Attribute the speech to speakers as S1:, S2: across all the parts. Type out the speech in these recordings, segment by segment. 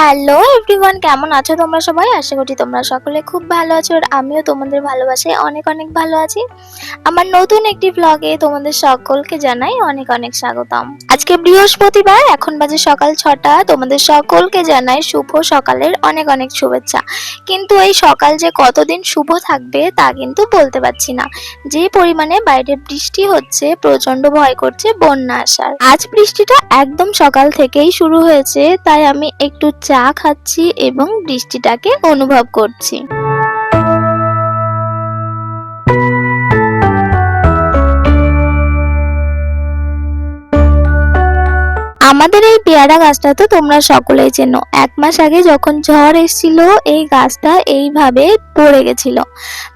S1: Hello everyone কেমন আছো তোমরা সবাই? আশা করি তোমরা সকলে খুব ভালো আছো আর আমিও তোমাদের ভালোবাসায় অনেক অনেক ভালো আছি। আমার নতুন একটি ব্লগে তোমাদের সকলকে জানাই অনেক অনেক স্বাগতম। আজকে বৃহস্পতিবার, এখন বাজে সকাল ছটা। তোমাদের সকলকে জানাই শুভ সকালের অনেক অনেক শুভেচ্ছা। কিন্তু এই সকাল যে কতদিন শুভ থাকবে, তা কিন্তু বলতে পারছি না। যে পরিমাণে বাইরে বৃষ্টি হচ্ছে প্রচণ্ড ভয় করছে বন্যা আসার। আজ বৃষ্টিটা একদম সকাল থেকেই শুরু হয়েছে, তাই আমি একটু চা খাচ্ছি এবং বৃষ্টিটাকে অনুভব করছি। আমাদের এই পেয়ারা গাছটা তো তোমরা সকলেই চেনো। এক মাস আগে যখন ঝড় এসেছিল, এই গাছটা এইভাবে পড়ে গেছিল।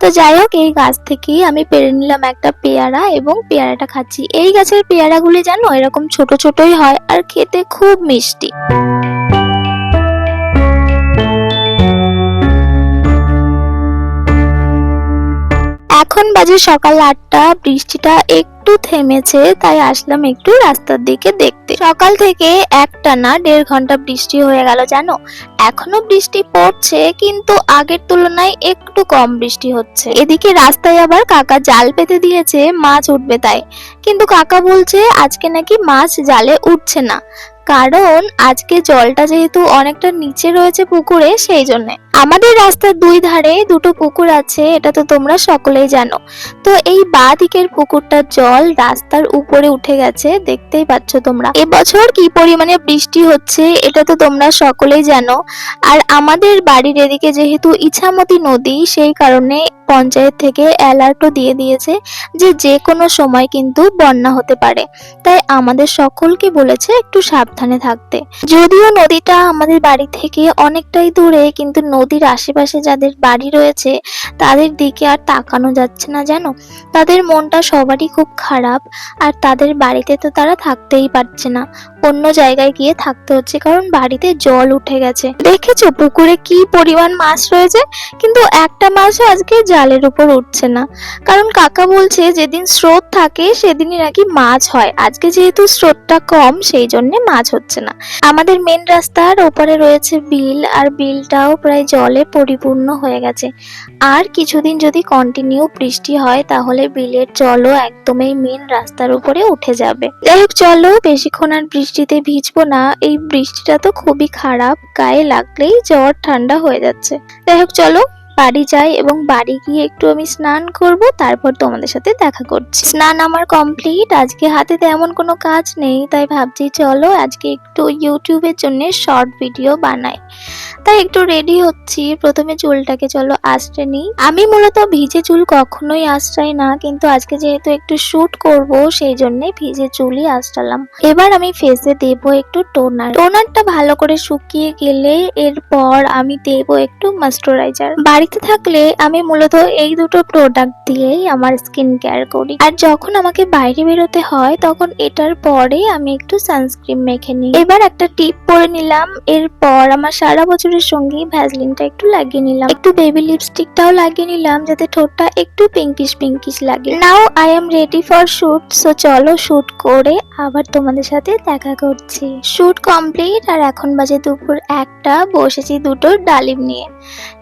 S1: তো যাই হোক, এই গাছ থেকেই আমি পেরে নিলাম একটা পেয়ারা এবং পেয়ারাটা খাচ্ছি। এই গাছের পেয়ারাগুলি জানো, এরকম ছোট ছোটই হয় আর খেতে খুব মিষ্টি। বাজে সকাল আটটা, বৃষ্টিটা একটু থেমেছে, তাই আসলাম একটু রাস্তার দিকে দেখতে। সকাল থেকে একটা না দেড় ঘণ্টা বৃষ্টি হয়ে গেল, জানো? এখনও বৃষ্টি পড়ছে, কিন্তু আগের তুলনায় একটু কম বৃষ্টি হচ্ছে। এদিকে রাস্তায় আবার কাকা জাল পেতে দিয়েছে, মাছ উঠবে তাই। কিন্তু কাকা বলছে, আজকে নাকি মাছ জালে উঠছে না। কারণ আজকে জলটা যেহেতু অনেকটা নিচে রয়েছে পুকুরে, সেই জন্য। আমাদের রাস্তার দুই ধারে দুটো পুকুর আছে, এটা তো তোমরা সকলেই জানো। তো এই বা দিকের পুকুরটার জল রাস্তার উপরে উঠে গেছে, দেখতেই পাচ্ছ তোমরা। এবছর কি পরিমাণে বৃষ্টি হচ্ছে, এটা তো তোমরা সকলেই জানো। আর আমাদের বাড়ির এদিকে যেহেতু ইছামতি নদী, সেই কারণে পঞ্চায়েত থেকে অ্যালার্টও দিয়ে দিয়েছে যে যে কোনো সময় কিন্তু বন্যা হতে পারে। তাই আমাদের সকলকে বলেছে একটু সাবধানে থাকতে। যদিও নদীটা আমাদের বাড়ি থেকে অনেকটাই দূরে, কিন্তু নদীর আশেপাশে যাদের বাড়ি রয়েছে, তাদের দিকে আর তাকানো যাচ্ছে না যেন। তাদের মনটা সবারই খুব খারাপ, আর তাদের বাড়িতে তো তারা থাকতেই পারছে না। অন্য জায়গায় গিয়ে থাকতে হচ্ছে, কারণ বাড়িতে জল উঠে গেছে। দেখেছ পুকুরে কি পরিমাণ মাছ রয়েছে? কিন্তু একটা মাছও আজকে জালের উপর উঠছে না। কারণ কাকা বলছে যেদিন স্রোত থাকে, সেদিনই নাকি মাছ হয়। আজকে যেহেতু স্রোতটা কম, সেই জন্য মাছ হচ্ছে না। আমাদের মেন রাস্তার ওপারে রয়েছে বিল, আর বিলটাও প্রায় জলে পরিপূর্ণ হয়ে গেছে। আর কিছুদিন যদি কন্টিনিউ বৃষ্টি হয়, তাহলে বিলের জলও একদমই মেন রাস্তার উপরে উঠে যাবে। যাই হোক চলো বেশিক্ষণ আর বৃষ্টিতে ভিজবো না, এই বৃষ্টিটা তো খুবই খারাপ, গায়ে লাগলেই জ্বর ঠান্ডা হয়ে যাচ্ছে। যাই হোক, চলো। বাড়ি যাই এবং বাড়ি গিয়ে একটু আমি স্নান করব, তারপর তোমাদের সাথে দেখা করছি। স্নান আমার কমপ্লিট আজকে হাতে তেমন কোনো কাজ নেই, তাই ভাবছি চলো আজকে একটু ইউটিউবের জন্য শর্ট ভিডিও বানাই। তাই একটু রেডি হচ্ছি, প্রথমে চুলটাকে চলো আশ্রে নিই। আমি মূলত ভিজে চুল কখনোই আশ্রাই না, কিন্তু আজকে যেহেতু একটু শুট করব, সেই জন্য ভিজে চুলই আশ্রালাম এবার আমি ফেসে দেব একটু টোনার টোনারটা ভালো করে শুকিয়ে গেলে এরপর আমি দেব একটু ময়েশ্চারাইজার বাড়িতে থাকলে আমি মূলত এই দুটো প্রোডাক্ট দিয়েই আমার স্কিন কেয়ার করি। আর যখন আমাকে বাইরে বেরোতে হয়, তখন এটার পরে আমি একটু সানস্ক্রিন মেখে নিই। এবার একটা টিপ পরে নিলাম। এরপর আমার সারা বছরের সঙ্গে ভ্যাসলিনটা একটু লাগিয়ে নিলাম। একটু বেবি লিপস্টিকটাও লাগিয়ে নিলাম, যাতে ঠোঁটটা একটু পিঙ্কিশ পিঙ্কিশ লাগে। Now I am ready for shoot so চলো শুট করে আবার তোমাদের সাথে দেখা করছি। শুট কমপ্লিট আর এখন বাজে দুপুর একটা, বসেছি দুটো ডালিম নিয়ে।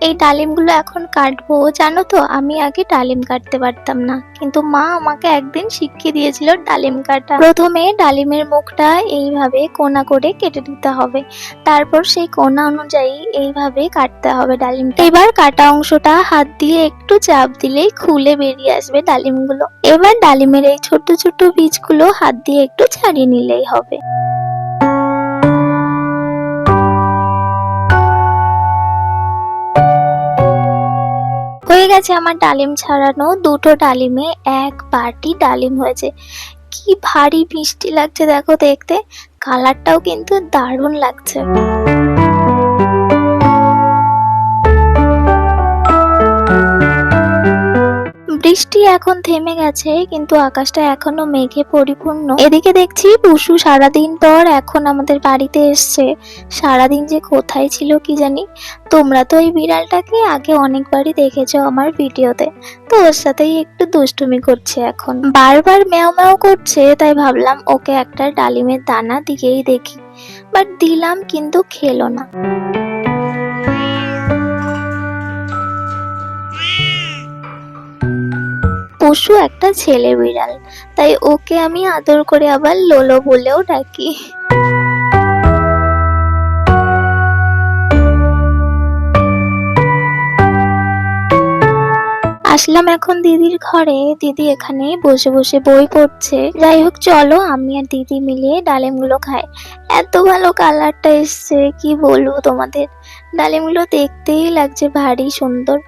S1: এই ডালিমগুলো এখন কাটবো। জানো তো, আমি আগে ডালিম কাটতে পারতাম না। কিন্তু মা আমাকে একদিন শিখিয়ে দিয়েছিল ডালিম কাটা। প্রথমে ডালিমের মুখটা এইভাবে কোনা করে কেটে দিতে হবে। তারপর সেই কোনা অনুযায়ী এইভাবে কাটতে হবে ডালিমটা। এবার কাটা অংশটা হাত দিয়ে একটু চাপ দিলেই খুলে বেরিয়ে আসবে ডালিমগুলো। এবার ডালিমের এই ছোট ছোট বীজগুলো হাত দিয়ে একটু ছাড়িয়ে নিলেই হবে। হয়ে গেছে আমার ডালিম ছাড়ানো দুটো ডালিমে এক বাটি ডালিম হয়েছে। কি ভারী মিষ্টি লাগছে দেখো দেখতে। কালারটাও কিন্তু দারুণ লাগছে। বৃষ্টি এখন থেমে গেছে, কিন্তু আকাশটা এখনও মেঘে পরিপূর্ণ। এদিকে দেখছি পশু সারাদিন পর এখন আমাদের বাড়িতে এসছে। সারাদিন যে কোথায় ছিল কি জানি? তোমরা তো এই বিড়ালটাকে আগে অনেকবারই দেখেছ আমার ভিডিওতে। তো ওর সাথেই একটু দুষ্টুমি করছে এখন। বারবার ম্যাও ম্যাও করছে, তাই ভাবলাম ওকে একটা ডালিমের দানা দিয়েই দেখি। বাট দিলাম, কিন্তু খেলো না। পশু একটা ছেলে বিড়াল। তাই ওকে আমি আদর করে আবার লোলো বলেও ডাকি। আসলাম এখন দিদির ঘরে। দিদি এখানে বসে বসে বই পড়ছে। যাই হোক, চলো আমি আর দিদি মিলে ডালিমগুলো খাই। এত ভালো কালারটা এসছে, কি বলব তোমাদের? ডালিমগুলো দেখতেই লাগছে ভারী সুন্দর।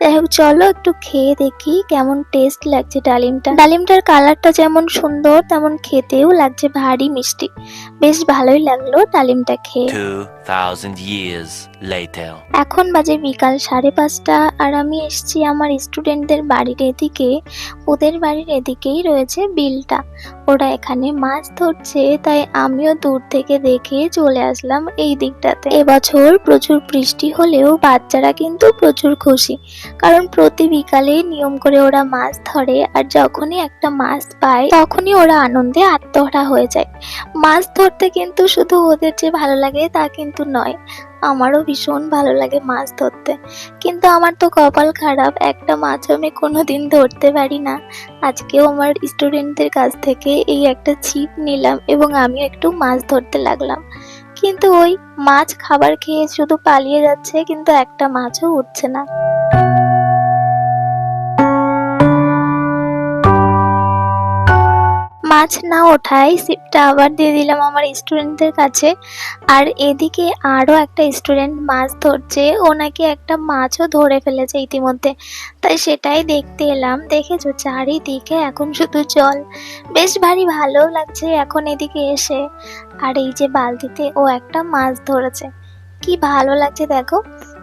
S1: যাই হোক চলো একটু খেয়ে দেখি কেমন টেস্ট লাগছে ডালিমটা। ডালিমটার কালারটা যেমন সুন্দর তেমন খেতেও লাগছে ভারী মিষ্টি। বেশ ভালোই লাগল ডালিমটা খেয়ে।
S2: 2,000 years later.
S1: এখন বাজে বিকাল সাড়ে পাঁচটা আর আমি এসছি আমার স্টুডেন্টদের বাড়ির এদিকে। ওদের বাড়ির এদিকেই রয়েছে বিলটা। ওরা এখানে মাছ ধরছে তাই আমিও দূর থেকে দেখে চলে আসলাম এই দিকটাতে। এবছর প্রচুর বৃষ্টি হলেও বাচ্চারা কিন্তু প্রচুর খুশি। কারণ প্রতি বিকালে নিয়ম করে ওরা মাছ ধরে আর যখনই একটা মাছ পায়, তখনই ওরা আনন্দে আত্মহারা হয়ে যায়। মাছ ধরতে কিন্তু শুধু ওদের যে ভালো লাগে তা কিন্তু নয়, আমারও ভীষণ ভালো লাগে মাছ ধরতে। কিন্তু আমার তো কপাল খারাপ, একটা মাছ আমি কোনোদিন ধরতে পারি না। আজকেও আমার স্টুডেন্টদের কাছ থেকে এই একটা ছিপ নিলাম এবং আমিও একটু মাছ ধরতে লাগলাম। কিন্তু ওই মাছ খাবার খেয়ে শুধু পালিয়ে যাচ্ছে, কিন্তু একটা মাছও উঠছে না। মাছ না ওঠায় সিপটা আবার দিয়ে দিলাম আমার স্টুডেন্টদের কাছে। আর এদিকে আরও একটা স্টুডেন্ট মাছ ধরছে। ও নাকি একটা মাছও ধরে ফেলেছে ইতিমধ্যে। তাই সেটাই দেখতে এলাম। দেখেছ, চারিদিকে এখন শুধু জল। বেশ ভারী ভালো লাগছে এখন এদিকে এসে। আর এই যে বালতিতে ও একটা মাছ ধরেছে। কি ভালো লাগছে দেখো।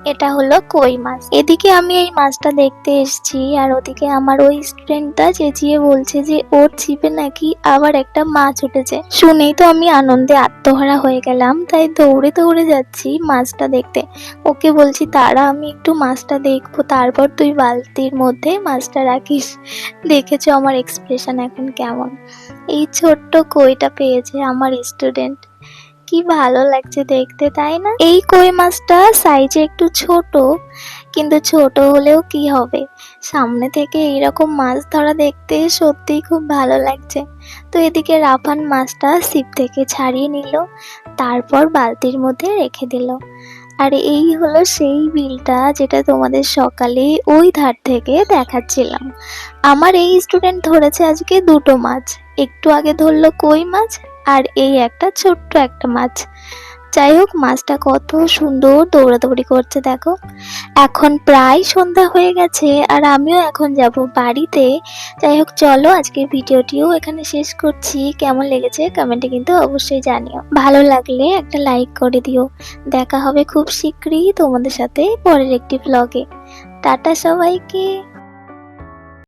S1: এটা হলো কই মাছ। এদিকে আমি এই মাছটা দেখতে এসেছি আর ওদিকে আমার ওই স্টুডেন্টটা চেঁচিয়ে বলছে যে, ওর ছিপে নাকি আবার একটা মাছ উঠেছে। শুনেই তো আমি আনন্দে আত্মহারা হয়ে গেলাম, তাই দৌড়ে দৌড়ে যাচ্ছি মাছটা দেখতে। ওকে বলছি, তারা, আমি একটু মাছটা দেখব, তারপর তুই বালতির মধ্যে মাছটা রাখিস। দেখেছ আমার এক্সপ্রেশন এখন কেমন? এই ছোট্ট কইটা পেয়েছে আমার স্টুডেন্ট কি ভালো লাগছে দেখতে, তাই না? এই কই মাছটা? সাইজে একটু ছোট, কিন্তু ছোট হলেও কি হবে? সামনে থেকে এইরকম মাছ ধরা দেখতে সত্যিই খুব ভালো লাগছে। তো এদিকে রাফান মাছটা ছিপ থেকে ছাড়িয়ে নিল, তারপর বালতির মধ্যে রেখে দিল। আর এই হলো সেই বিলটা যেটা তোমাদের সকালে ওই ধার থেকে দেখাচ্ছিলাম। আমার এই স্টুডেন্ট ধরেছে আজকে দুটো মাছ। একটু আগে ধরলো কই মাছ? আর এই একটা ছোট্ট একটা মাছ। যাই হোক, মাছটা কত সুন্দর দৌড়াদৌড়ি করছে, দেখো। এখন প্রায় সন্ধ্যা হয়ে গেছে আর আমিও এখন যাব বাড়িতে। যাই হোক, চলো আজকের ভিডিওটিও এখানে শেষ করছি। কেমন লেগেছে কমেন্টে কিন্তু অবশ্যই জানিও। ভালো লাগলে একটা লাইক করে দিও। দেখা হবে খুব শীঘ্রই তোমাদের সাথে পরের একটি ব্লগে টাটা সবাইকে।